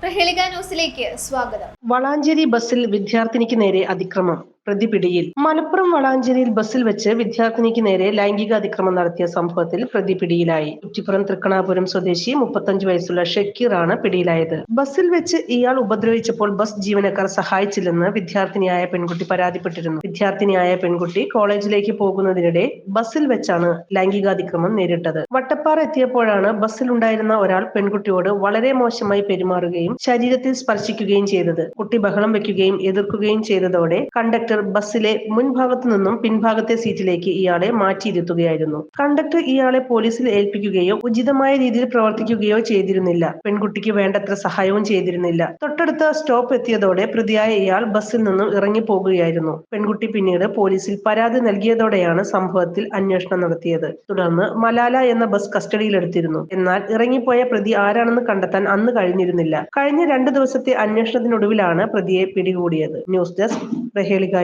പ്രഹേളിക ന്യൂസിലേക്ക് സ്വാഗതം. വളാഞ്ചേരി ബസ്സിൽ വിദ്യാർത്ഥിനിക്ക് നേരെ അതിക്രമം. പ്രതി പിടിയിൽ മലപ്പുറം വളാഞ്ചേരിയിൽ ബസ്സിൽ വെച്ച് വിദ്യാർത്ഥിനിക്ക് നേരെ ലൈംഗിക അതിക്രമം നടത്തിയ സംഭവത്തിൽ പ്രതി പിടിയിലായി കുറ്റിപ്പുറം തൃക്കണാപുരം സ്വദേശി മുപ്പത്തഞ്ച് വയസ്സുള്ള ഷക്കീറാണ് പിടിയിലായത്. ബസ്സിൽ വെച്ച് ഇയാൾ ഉപദ്രവിച്ചപ്പോൾ ബസ് ജീവനക്കാർ സഹായിച്ചില്ലെന്ന് വിദ്യാർത്ഥിനിയായ പെൺകുട്ടി പരാതിപ്പെട്ടിരുന്നു. വിദ്യാർത്ഥിനിയായ പെൺകുട്ടി കോളേജിലേക്ക് പോകുന്നതിനിടെ ബസ്സിൽ വെച്ചാണ് ലൈംഗികാതിക്രമം നേരിട്ടത്. വട്ടപ്പാറ എത്തിയപ്പോഴാണ് ബസ്സിലുണ്ടായിരുന്ന ഒരാൾ പെൺകുട്ടിയോട് വളരെ മോശമായി പെരുമാറുകയും ശരീരത്തിൽ സ്പർശിക്കുകയും ചെയ്തത്. കുട്ടി ബഹളം വെക്കുകയും എതിർക്കുകയും ചെയ്തതോടെ കണ്ടക്ടർ ബസ്സിലെ മുൻഭാഗത്തു നിന്നും പിൻഭാഗത്തെ സീറ്റിലേക്ക് ഇയാളെ മാറ്റിയിരുത്തുകയായിരുന്നു. കണ്ടക്ടർ ഇയാളെ പോലീസിൽ ഏൽപ്പിക്കുകയോ ഉചിതമായ രീതിയിൽ പ്രവർത്തിക്കുകയോ ചെയ്തിരുന്നില്ല. പെൺകുട്ടിക്ക് വേണ്ടത്ര സഹായവും ചെയ്തിരുന്നില്ല. തൊട്ടടുത്ത സ്റ്റോപ്പ് എത്തിയതോടെ പ്രതിയായ ഇയാൾ ബസ്സിൽ നിന്നും ഇറങ്ങി പോകുകയായിരുന്നു പെൺകുട്ടി പിന്നീട് പോലീസിൽ പരാതി നൽകിയതോടെയാണ് സംഭവത്തിൽ അന്വേഷണം നടത്തിയത്. തുടർന്ന് മലാല എന്ന ബസ് കസ്റ്റഡിയിലെടുത്തിരുന്നു. എന്നാൽ ഇറങ്ങിപ്പോയ പ്രതി ആരാണെന്ന് കണ്ടെത്താൻ അന്ന് കഴിഞ്ഞിരുന്നില്ല. കഴിഞ്ഞ രണ്ട് ദിവസത്തെ അന്വേഷണത്തിനൊടുവിലാണ് പ്രതിയെ പിടികൂടിയത്. News desk Prahelika